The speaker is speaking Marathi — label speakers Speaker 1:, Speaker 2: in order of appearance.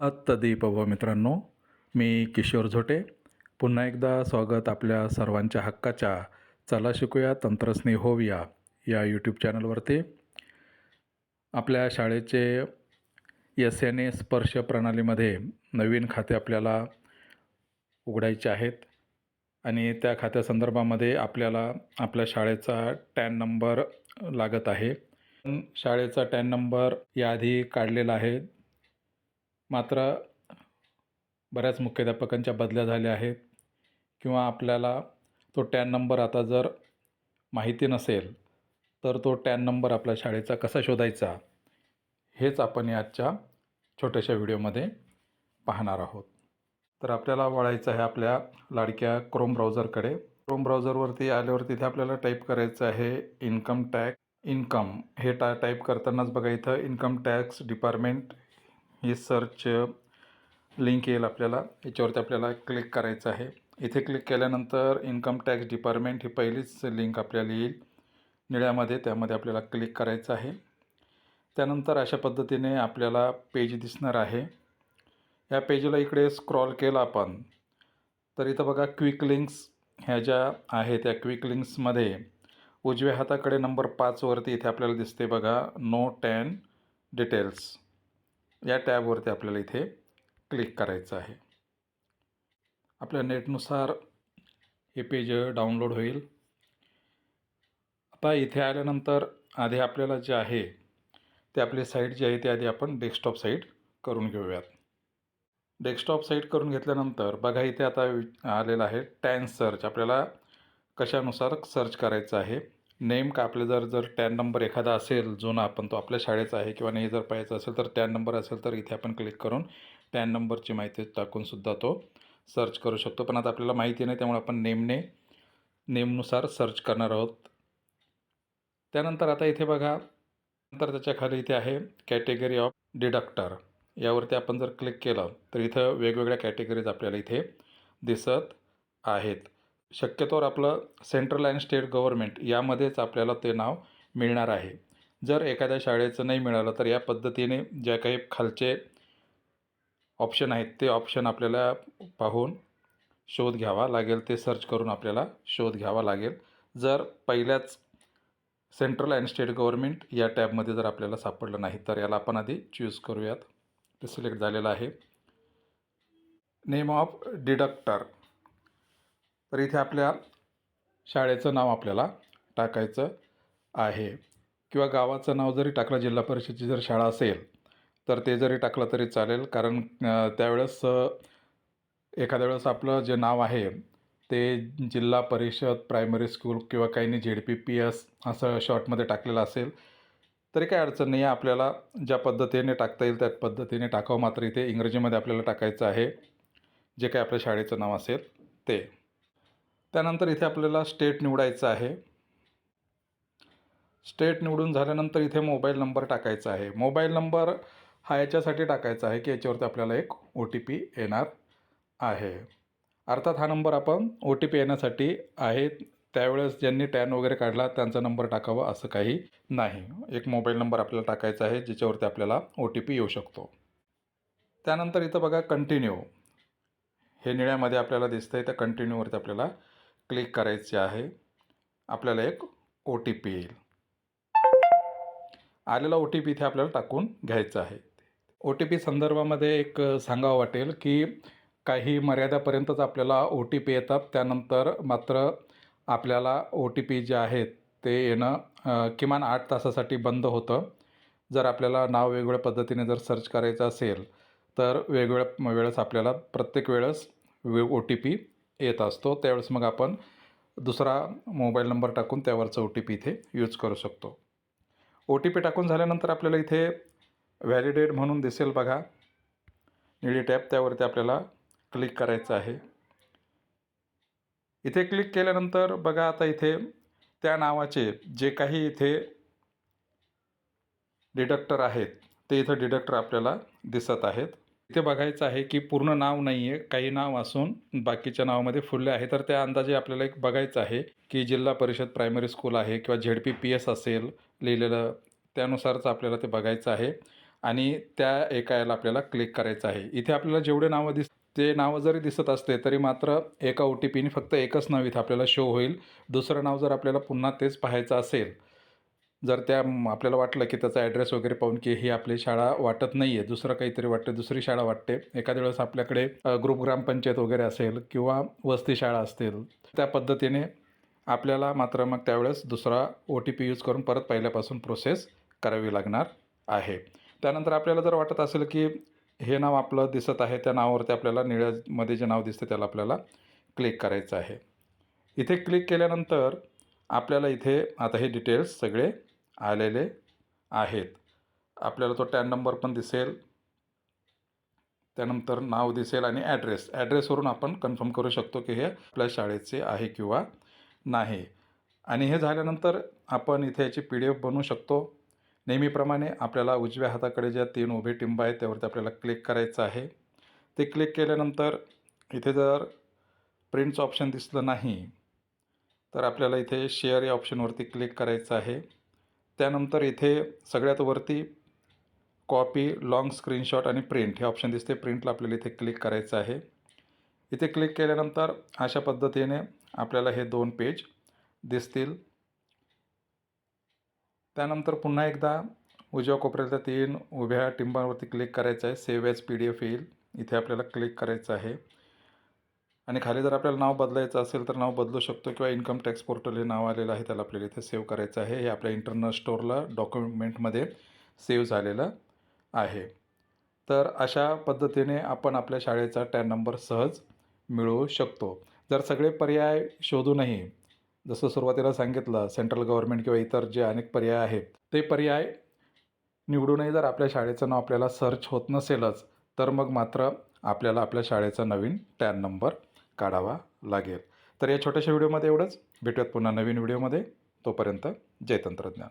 Speaker 1: अत्तदीप व मित्रांनो मी किशोर झोटे. पुन्हा एकदा स्वागत आपल्या सर्वांच्या हक्काच्या चला शिकूया तंत्रस्नी होऊया या यूट्यूब चॅनलवरती आपल्या शाळेचे एस एन ए स्पर्श प्रणालीमध्ये नवीन खाते आपल्याला उघडायचे आहेत आणि त्या खात्यासंदर्भामध्ये आपल्याला आपल्या शाळेचा टॅन नंबर लागत आहे. पण शाळेचा टॅन नंबर याआधी काढलेला आहे. मात्र बऱ्याच मुख्याध्यापकांच्या बदल्या झाल्या आहेत किंवा आपल्याला तो टॅन नंबर आता जर माहिती नसेल तर तो टॅन नंबर आपल्या शाळेचा कसा शोधायचा हेच आपण आजच्या छोट्याशा व्हिडिओमध्ये पाहणार आहोत. तर आपल्याला वळायचं आहे आपल्या लाडक्या क्रोम ब्राउझरकडे. क्रोम ब्राउझरवरती आल्यावर तिथे आपल्याला टाईप करायचं आहे इन्कम टॅक्स. इन्कम हे टा टाईप करतानाच बघा इथं इन्कम टॅक्स डिपार्टमेंट ही सर्च लिंक येईल आपल्याला. याच्यावरती आपल्याला क्लिक करायचं आहे. इथे क्लिक केल्यानंतर इन्कम टॅक्स डिपार्टमेंट ही पहिलीच लिंक आपल्याला येईल. निळ्यामध्ये त्यामध्ये आपल्याला क्लिक करायचं आहे. त्यानंतर अशा पद्धतीने आपल्याला पेज दिसणार आहे. या पेजला इकडे स्क्रॉल केला आपण. तर इथं बघा क्विक लिंक्स ह्या ज्या आहेत त्या क्विक लिंक्समध्ये उजव्या हाताकडे नंबर पाचवरती इथे आपल्याला दिसते बघा नो टॅन डिटेल्स या टॅबवरती आपल्याला इथे क्लिक करायचं आहे. आपल्या नेटनुसार हे पेज डाउनलोड होईल. आता इथे आल्यानंतर आधी आपल्याला जे आहे ते आपली साईट जी आहे ती आधी आपण डेस्कटॉप साईट करून घेऊयात. डेस्कटॉप साईट करून घेतल्यानंतर बघा इथे आता आलेलं आहे टॅन सर्च. आपल्याला कशानुसार सर्च करायचं आहे नेमकं आपले जर जर टॅन नंबर एखादा असेल जुना आपण तो आपल्या शाळेचा आहे किंवा नाही जर पाहायचा असेल तर टॅन नंबर असेल तर इथे आपण क्लिक करून टॅन नंबरची माहिती टाकूनसुद्धा तो सर्च करू शकतो. पण आता आपल्याला माहिती नाही त्यामुळे आपण नेमने नेमनुसार सर्च करणार आहोत. त्यानंतर आता इथे बघा नंतर त्याच्याखाली इथे आहे कॅटेगरी ऑफ डिडक्टर. यावरती आपण जर क्लिक केलं तर इथं वेगवेगळ्या कॅटेगरीज आपल्याला इथे दिसत आहेत. शक्यतोवर आपलं सेंट्रल अँड स्टेट गव्हर्मेंट यामध्येच आपल्याला ते नाव मिळणार आहे. जर एखाद्या शाळेचं नाही मिळालं तर या पद्धतीने ज्या काही खालचे ऑप्शन आहेत ते ऑप्शन आपल्याला पाहून शोध घ्यावा लागेल ते सर्च करून आपल्याला शोध घ्यावा लागेल. जर पहिल्याच सेंट्रल अँड स्टेट गव्हर्मेंट या टॅबमध्ये जर आपल्याला सापडलं नाही तर याला आपण आधी चूज करूयात. ते सिलेक्ट झालेलं आहे. नेम ऑफ डिडक्टर तर इथे आपल्या शाळेचं नाव आपल्याला टाकायचं आहे. किंवा गावाचं नाव जरी टाकलं जिल्हा परिषदची जर शाळा असेल तर ते जरी टाकलं तरी चालेल. कारण त्यावेळेस एखाद्या वेळेस आपलं जे नाव आहे ते जिल्हा परिषद प्रायमरी स्कूल किंवा काहींनी झेड पी पी एस असं शॉर्टमध्ये टाकलेलं असेल तरी काही अडचण नाही. आहे आपल्याला ज्या पद्धतीने टाकता येईल त्या पद्धतीने टाकावं. मात्र इथे इंग्रजीमध्ये आपल्याला टाकायचं आहे जे काही आपल्या शाळेचं नाव असेल ते. त्यानंतर इथे आपल्याला स्टेट निवडायचं आहे. स्टेट निवडून झाल्यानंतर इथे मोबाईल नंबर टाकायचा आहे. मोबाईल नंबर हा याच्यासाठी टाकायचा आहे की याच्यावरती आपल्याला एक ओ टी पी येणार आहे. अर्थात हा नंबर आपण ओ टी पी येण्यासाठी आहे. त्यावेळेस ज्यांनी टॅन वगैरे काढला त्यांचा नंबर टाकावा असं काही नाही. एक मोबाईल नंबर आपल्याला टाकायचा आहे ज्याच्यावरती आपल्याला ओ टी पी येऊ शकतो. त्यानंतर इथं बघा कंटिन्यू हे निळ्यामध्ये आपल्याला दिसतं आहे त्या कंटिन्यूवरती आपल्याला क्लिक करायचे आहे. आपल्याला एक ओ टी पी येईल. आलेला ओ टी पी इथे आपल्याला टाकून घ्यायचा आहे. ओ टी पी संदर्भामध्ये एक सांगावं वाटेल की काही मर्यादापर्यंतच आपल्याला ओ टी पी येतात. त्यानंतर मात्र आपल्याला ओ टी पी जे आहेत ते येणं किमान आठ तासासाठी बंद होतं. जर आपल्याला नाव वेगवेगळ्या पद्धतीने जर सर्च करायचं असेल तर वेगवेगळ्या वेळेस आपल्याला प्रत्येक वेळेस वे ओ टी पी येत असतो त्यावेळेस मग आपण दुसरा मोबाईल नंबर टाकून त्यावरचा ओ टी पी इथे यूज करू शकतो. ओ टी पी टाकून झाल्यानंतर आपल्याला इथे व्हॅलिडेट म्हणून दिसेल बघा. निळी टॅप त्यावरती आपल्याला क्लिक करायचं आहे. इथे क्लिक केल्यानंतर बघा आता इथे त्या नावाचे जे काही इथे डिडक्टर आहेत ते इथं डिडक्टर आपल्याला दिसत आहेत. इथे बघायचं आहे की पूर्ण नाव नाही आहे काही नाव असून बाकीच्या नावामध्ये फुलले आहे. तर त्या अंदाजे आपल्याला एक बघायचं आहे की जिल्हा परिषद प्रायमरी स्कूल आहे किंवा झेड पी पी एस असेल लिहिलेलं त्यानुसारच आपल्याला ते बघायचं आहे आणि त्या एका याला आपल्याला क्लिक करायचं आहे. इथे आपल्याला जेवढे नावं दिस ते नावं जरी दिसत असले तरी मात्र एका ओ टी पीने फक्त एकच नाव इथं आपल्याला शो होईल. दुसरं नाव जर आपल्याला पुन्हा तेच पाहायचं असेल जर त्या आपल्याला वाटलं की त्याचा ॲड्रेस वगैरे पाहून की ही आपली शाळा वाटत नाही आहे दुसरं काहीतरी वाटते दुसरी शाळा वाटते. एखाद्या वेळेस आपल्याकडे ग्रुप ग्रामपंचायत वगैरे असेल किंवा वस्ती शाळा असतील त्या पद्धतीने आपल्याला मात्र मग त्यावेळेस दुसरा ओ टी पी यूज करून परत पहिल्यापासून प्रोसेस करावी लागणार आहे. त्यानंतर आपल्याला जर वाटत असेल की हे नाव आपलं दिसत आहे त्या नावावरती आपल्याला निळ्यामध्ये जे नाव दिसते त्याला आपल्याला क्लिक करायचं आहे. इथे क्लिक केल्यानंतर आपल्याला इथे आता हे डिटेल्स सगळे आलेले आहेत. आपल्याला तो टॅन नंबर पण दिसेल. त्यानंतर नाव दिसेल आणि ॲड्रेस ॲड्रेसवरून आपण कन्फर्म करू शकतो की हे आपल्या शाळेचे आहे किंवा नाही. आणि हे झाल्यानंतर आपण इथे याची पी डी एफ बनवू शकतो. नेहमीप्रमाणे आपल्याला उजव्या हाताकडे ज्या तीन उभे टिंब आहेत त्यावरती आपल्याला क्लिक करायचं आहे. ते क्लिक केल्यानंतर इथे जर प्रिंटचं ऑप्शन दिसलं नाही तर आपल्याला इथे शेअर या ऑप्शनवरती क्लिक करायचं आहे. त्यानंतर इथे सगळ्यात वरती कॉपी लाँग स्क्रीनशॉट आणि प्रिंट हे ऑप्शन दिसते. प्रिंटला आपल्याला इथे क्लिक करायचं आहे. इथे क्लिक केल्यानंतर अशा पद्धतीने आपल्याला हे दोन पेज दिसतील. त्यानंतर पुन्हा एकदा उजव्या कोपऱ्यातल्या तीन उभ्या टिंबांवरती क्लिक करायचं आहे. Save as P D F येईल. इथे आपल्याला क्लिक करायचं आहे. आणि खाली जर आपल्याला नाव बदलायचं असेल तर नाव बदलू शकतो किंवा इन्कम टॅक्स पोर्टल हे नाव आलेलं आहे त्याला आपल्याला इथे सेव्ह करायचं आहे. हे आपल्या इंटरनल स्टोअरला डॉक्युमेंटमध्ये सेव्ह झालेलं आहे. तर अशा पद्धतीने आपण आपल्या शाळेचा टॅन नंबर सहज मिळवू शकतो. जर सगळे पर्याय शोधूनही जसं सुरुवातीला सांगितलं सेंट्रल गव्हर्नमेंट किंवा इतर जे अनेक पर्याय आहेत ते पर्याय निवडूनही जर आपल्या शाळेचं नाव आपल्याला सर्च होत नसेलच तर मग मात्र आपल्याला आपल्या शाळेचा नवीन टॅन नंबर काढावा लागेल. तर या छोट्याशा व्हिडिओमध्ये एवढंच. भेटूयात पुन्हा नवीन व्हिडिओमध्ये. तोपर्यंत जय तंत्रज्ञान.